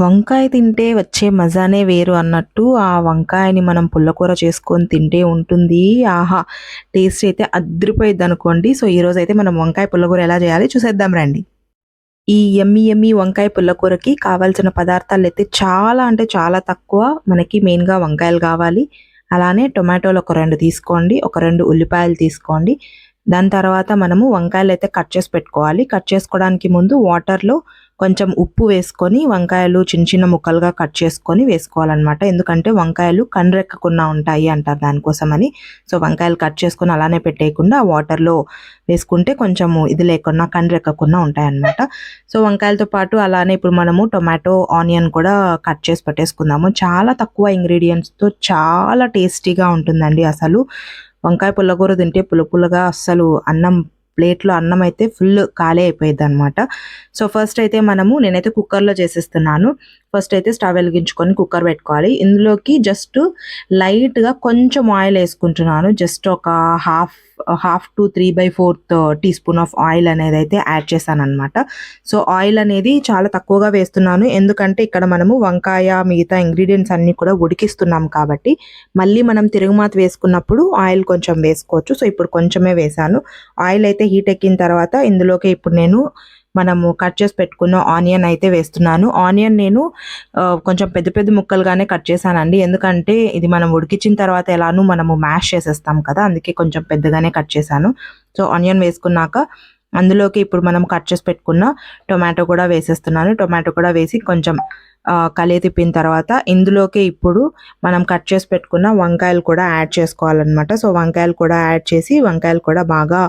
వంకాయ తింటే వచ్చే మజానే వేరు అన్నట్టు ఆ వంకాయని మనం పుల్లకూర చేసుకొని తింటే ఉంటుంది. ఆహా టేస్ట్ అయితే అద్రిపోయిద్ది అనుకోండి. సో ఈరోజు అయితే మనం వంకాయ పుల్లకూర ఎలా చేయాలి చూసేద్దాం రండి. ఈ ఎమ్మి ఎమ్మి వంకాయ పుల్లకూరకి కావాల్సిన పదార్థాలు అయితే చాలా అంటే చాలా తక్కువ. మనకి మెయిన్గా వంకాయలు కావాలి. అలానే టొమాటోలు ఒక రెండు తీసుకోండి. ఒక రెండు ఉల్లిపాయలు తీసుకోండి. దాని తర్వాత మనము వంకాయలు అయితే కట్ చేసి పెట్టుకోవాలి. కట్ చేసుకోవడానికి ముందు వాటర్లో కొంచెం ఉప్పు వేసుకొని వంకాయలు చిన్న చిన్న ముక్కలుగా కట్ చేసుకొని వేసుకోవాలన్నమాట. ఎందుకంటే వంకాయలు కండ్రెక్కకుండా ఉంటాయి అంటారు దానికోసమని. సో వంకాయలు కట్ చేసుకొని అలానే పెట్టేయకుండా వాటర్లో వేసుకుంటే కొంచెము ఇది లేకుండా కండ్రెక్కకుండా ఉంటాయన్నమాట. సో వంకాయలతో పాటు అలానే ఇప్పుడు మనము టొమాటో ఆనియన్ కూడా కట్ చేసి పెట్టేసుకుందాము. చాలా తక్కువ ఇంగ్రీడియంట్స్తో చాలా టేస్టీగా ఉంటుందండి అసలు. వంకాయ పుల్లకూర తింటే పులుపులుగా అస్సలు అన్నం ప్లేట్లో అన్నం అయితే ఫుల్ ఖాళీ అయిపోయింది అనమాట సో ఫస్ట్ అయితే మనము నేనైతే కుక్కర్లో చేసేస్తున్నాను. ఫస్ట్ అయితే స్టవ్ వెలిగించుకొని కుక్కర్ పెట్టుకోవాలి. ఇందులోకి జస్ట్ లైట్గా కొంచెం ఆయిల్ వేసుకుంటున్నాను. జస్ట్ ఒక half half two three by fourth uh, teaspoon of oil అనేది అయితే యాడ్ చేశాను అనమాట సో ఆయిల్ అనేది చాలా తక్కువగా వేస్తున్నాను. ఎందుకంటే ఇక్కడ మనము వంకాయ మిగతా ఇంగ్రీడియంట్స్ అన్నీ కూడా ఉడికిస్తున్నాం కాబట్టి మళ్ళీ మనం తిరుగుమాత వేసుకున్నప్పుడు ఆయిల్ కొంచెం వేసుకోవచ్చు. సో ఇప్పుడు కొంచెమే వేసాను ఆయిల్ అయితే హీట్ ఎక్కిన తర్వాత ఇందులోకి ఇప్పుడు నేను మనము కట్ చేసి పెట్టుకున్న ఆనియన్ అయితే వేస్తున్నాను. ఆనియన్ నేను కొంచెం పెద్ద పెద్ద ముక్కలుగానే కట్ చేశానండి. ఎందుకంటే ఇది మనం ఉడికించిన తర్వాత ఎలానూ మనము మ్యాష్ చేసేస్తాం కదా అందుకే కొంచెం పెద్దగానే కట్ చేశాను. సో ఆనియన్ వేసుకున్నాక అందులోకి ఇప్పుడు మనం కట్ చేసి పెట్టుకున్న టొమాటో కూడా వేసేస్తున్నాను. టొమాటో కూడా వేసి కొంచెం కలియ తిప్పిన తర్వాత ఇందులోకి ఇప్పుడు మనం కట్ చేసి పెట్టుకున్న వంకాయలు కూడా యాడ్ చేసుకోవాలన్నమాట. సో వంకాయలు కూడా యాడ్ చేసి వంకాయలు కూడా బాగా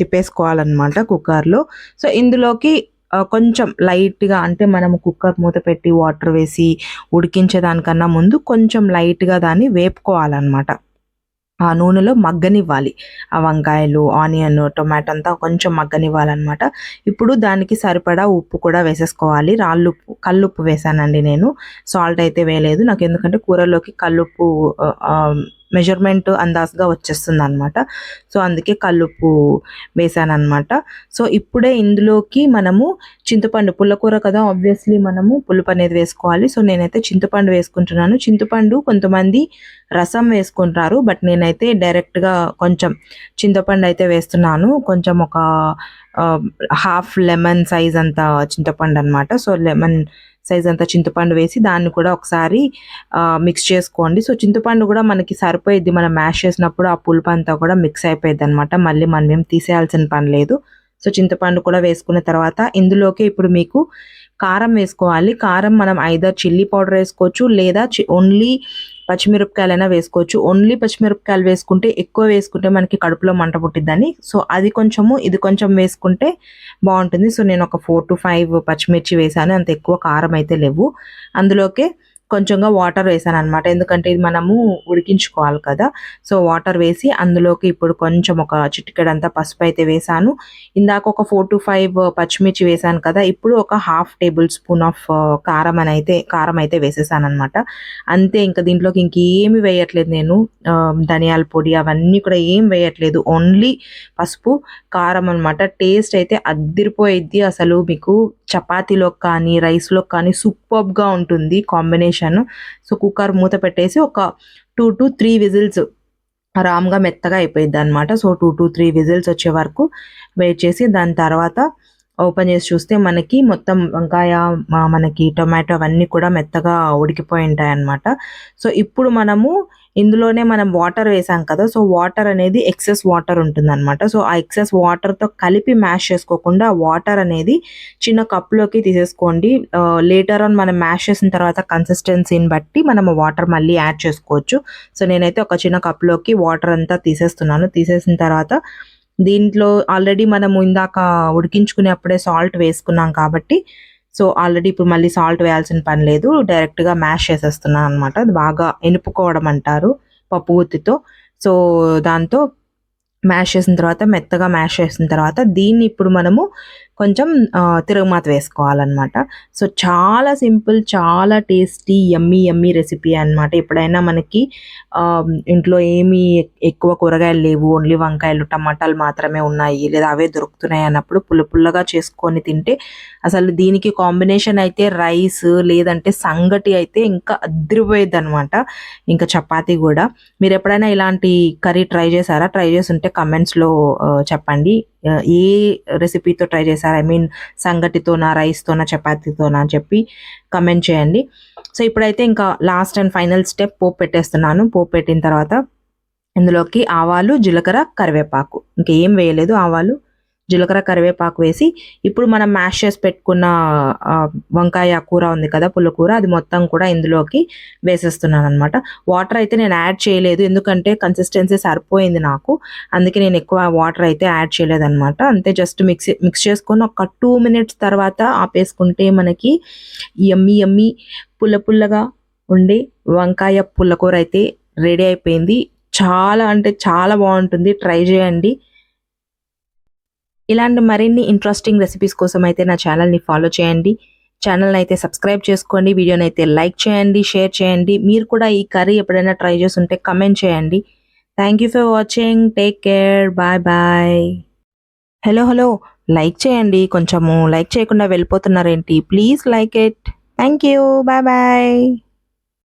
తిప్పేసుకోవాలన్నమాట కుక్కర్లో. సో ఇందులోకి కొంచెం లైట్గా అంటే మనం కుక్కర్ మూత పెట్టి వాటర్ వేసి ఉడికించేదానికన్నా ముందు కొంచెం లైట్గా దాన్ని వేపుకోవాలన్నమాట. ఆ నూనెలో మగ్గనివ్వాలి. ఆ వంకాయలు ఆనియన్ టొమాటో అంతా కొంచెం మగ్గనివ్వాలన్నమాట. ఇప్పుడు దానికి సరిపడా ఉప్పు కూడా వేసేసుకోవాలి. రాళ్ళుప్పు కల్లుప్పు వేసానండి నేను. సాల్ట్ అయితే వేయలేదు. నాకు ఎందుకంటే కూరలోకి కల్లుప్పు మెజర్మెంట్ అందాజుగా వచ్చేస్తుంది అనమాట సో అందుకే కల్లుప్పు వేసాను అనమాట సో ఇప్పుడే ఇందులోకి మనము చింతపండు పుల్లకూర కదా ఆబ్వియస్లీ మనము పులుపు అనేది వేసుకోవాలి. సో నేనైతే చింతపండు వేసుకుంటున్నాను. చింతపండు కొంతమంది రసం వేసుకుంటారు బట్ నేనైతే డైరెక్ట్గా కొంచెం చింతపండు అయితే వేస్తున్నాను. కొంచెం ఒక హాఫ్ లెమన్ సైజ్ అంత చింతపండు అనమాట సో లెమన్ సైజ్ అంత చింతపండు వేసి దాన్ని కూడా ఒకసారి మిక్స్ చేసుకోండి. సో చింతపండు కూడా మనకి సరిపోయేది మనం మ్యాష్ చేసినప్పుడు ఆ పులుపు అంతా కూడా మిక్స్ అయిపోయింది అనమాట మళ్ళీ మనం ఏం తీసేయాల్సిన పని లేదు. సో చింతపండు కూడా వేసుకున్న తర్వాత ఇందులోకి ఇప్పుడు మీకు కారం వేసుకోవాలి. కారం మనం ఐదర్ చిల్లీ పౌడర్ వేసుకోవచ్చు లేదా ఓన్లీ పచ్చిమిరపకాయలైనా వేసుకోవచ్చు. ఓన్లీ పచ్చిమిరపకాయలు వేసుకుంటే ఎక్కువ వేసుకుంటే మనకి కడుపులో మంట పుట్టిద్దని. సో అది కొంచెము ఇది కొంచెం వేసుకుంటే బాగుంటుంది. సో నేను ఒక ఫోర్ టు ఫైవ్ పచ్చిమిర్చి వేసాను. అంత ఎక్కువ కారం అయితే లేవు. అందులోకే కొంచెంగా వాటర్ వేసాను అనమాట ఎందుకంటే ఇది మనము ఉడికించుకోవాలి కదా. సో వాటర్ వేసి అందులోకి ఇప్పుడు కొంచెం ఒక చిటికెడంతా పసుపు అయితే వేసాను. ఇందాక ఒక ఫోర్ టు ఫైవ్ పచ్చిమిర్చి వేసాను కదా. ఇప్పుడు ఒక హాఫ్ టేబుల్ స్పూన్ ఆఫ్ కారం అని అయితే కారం అయితే వేసేసాను అనమాట అంతే ఇంకా దీంట్లోకి ఇంకేమి వేయట్లేదు నేను. ధనియాల పొడి అవన్నీ కూడా ఏం వేయట్లేదు. ఓన్లీ పసుపు కారం అనమాట టేస్ట్ అయితే అద్దిరిపోయిద్ది అసలు మీకు. చపాతీలో కానీ రైస్లో కానీ సూపర్గా ఉంటుంది కాంబినేషన్. సో కుక్కర్ మూత పెట్టేసి ఒక టూ టు త్రీ విజిల్స్ రామ్గా మెత్తగా అయిపోయింది అనమాట so two to three whistles వచ్చే వరకు వెయిట్ చేసి దాని తర్వాత ఓపెన్ చేసి చూస్తే మనకి మొత్తం వంకాయ మనకి టొమాటో అవన్నీ కూడా మెత్తగా ఉడికిపోయి ఉంటాయి అన్నమాట. సో ఇప్పుడు మనము ఇందులోనే మనం వాటర్ వేసాం కదా సో వాటర్ అనేది ఎక్సెస్ వాటర్ ఉంటుందన్నమాట. సో ఆ ఎక్సెస్ వాటర్తో కలిపి మ్యాష్ చేసుకోకుండా వాటర్ అనేది చిన్న కప్లోకి తీసేసుకోండి. లేటర్ ఆన్ మనం మ్యాష్ చేసిన తర్వాత కన్సిస్టెన్సీని బట్టి మనం వాటర్ మళ్ళీ యాడ్ చేసుకోవచ్చు. సో నేనైతే ఒక చిన్న కప్లోకి వాటర్ అంతా తీసేస్తున్నాను. తీసేసిన తర్వాత దీంట్లో ఆల్రెడీ మనము ఇందాక ఉడికించుకునేప్పుడే సాల్ట్ వేసుకున్నాం కాబట్టి సో ఆల్రెడీ ఇప్పుడు మళ్ళీ సాల్ట్ వేయాల్సిన పని లేదు. డైరెక్ట్గా మ్యాష్ చేసేస్తున్నాను అనమాట అది బాగా ఎనుపుకోవడం అంటారు పప్పు గుత్తితో. సో దాంతో మ్యాష్ చేసిన తర్వాత మెత్తగా మ్యాష్ చేసిన తర్వాత దీన్ని ఇప్పుడు మనము కొంచెం తిరుగుమాత వేసుకోవాలన్నమాట. సో చాలా సింపుల్ చాలా టేస్టీ ఎమ్మీ ఎమ్మీ రెసిపీ అనమాట ఎప్పుడైనా మనకి ఇంట్లో ఏమీ ఎక్కువ కూరగాయలు లేవు ఓన్లీ వంకాయలు టమాటాలు మాత్రమే ఉన్నాయి లేదా అవే దొరుకుతున్నాయి అన్నప్పుడు పుల్ల పుల్లగా చేసుకొని తింటే అసలు దీనికి కాంబినేషన్ అయితే రైస్ లేదంటే సంగటి అయితే ఇంకా అదిరిపోయేది అనమాట ఇంకా చపాతి కూడా. మీరు ఎప్పుడైనా ఇలాంటి కర్రీ ట్రై చేశారా? ట్రై చేసి ఉంటే కమెంట్స్లో చెప్పండి. ఏ రెసిపీతో ట్రై చేశారు? ఐ మీన్ సంగటితోనా రైస్తోనా చపాతీతోనా అని చెప్పి కమెంట్ చేయండి. సో ఇప్పుడైతే ఇంకా లాస్ట్ అండ్ ఫైనల్ స్టెప్ పోపు పెట్టేస్తున్నాను. పోపు పెట్టిన తర్వాత ఇందులోకి ఆవాలు జీలకర్ర కరివేపాకు. ఇంకేం వేయలేదు ఆవాలు. జీలకర్ర కరివేపాకు వేసి ఇప్పుడు మనం మ్యాష్ చేసి పెట్టుకున్న ఆ, వంకాయ కూర ఉంది కదా పుల్లకూర అది మొత్తం కూడా ఇందులోకి వేసేస్తున్నాను అనమాట వాటర్ అయితే నేను యాడ్ చేయలేదు ఎందుకంటే కన్సిస్టెన్సీ సరిపోయింది నాకు. అందుకే నేను ఎక్కువ వాటర్ అయితే యాడ్ చేయలేదన్నమాట. అంతే జస్ట్ మిక్స్ మిక్స్ చేసుకొని ఒక టూ మినిట్స్ తర్వాత ఆపేసుకుంటే మనకి ఎమ్మి ఎమ్మి పుల్ల పుల్లగా ఉండే వంకాయ పుల్లకూర అయితే రెడీ అయిపోయింది. చాలా అంటే చాలా బాగుంటుంది. ట్రై చేయండి. ఇలాంటి మరిన్ని ఇంట్రెస్టింగ్ రెసిపీస్ కోసం అయితే నా ఛానల్ని ఫాలో చేయండి. ఛానల్ని అయితే సబ్స్క్రైబ్ చేసుకోండి. వీడియోని అయితే లైక్ చేయండి షేర్ చేయండి. మీరు కూడా ఈ కర్రీ ఎప్పుడైనా ట్రై చేసి ఉంటే కమెంట్ చేయండి. Thank you for watching take care bye bye hello hello like చేయండి. కొంచెము లైక్ చేయకుండా వెళ్ళిపోతున్నారేంటి? Please like it thank you bye bye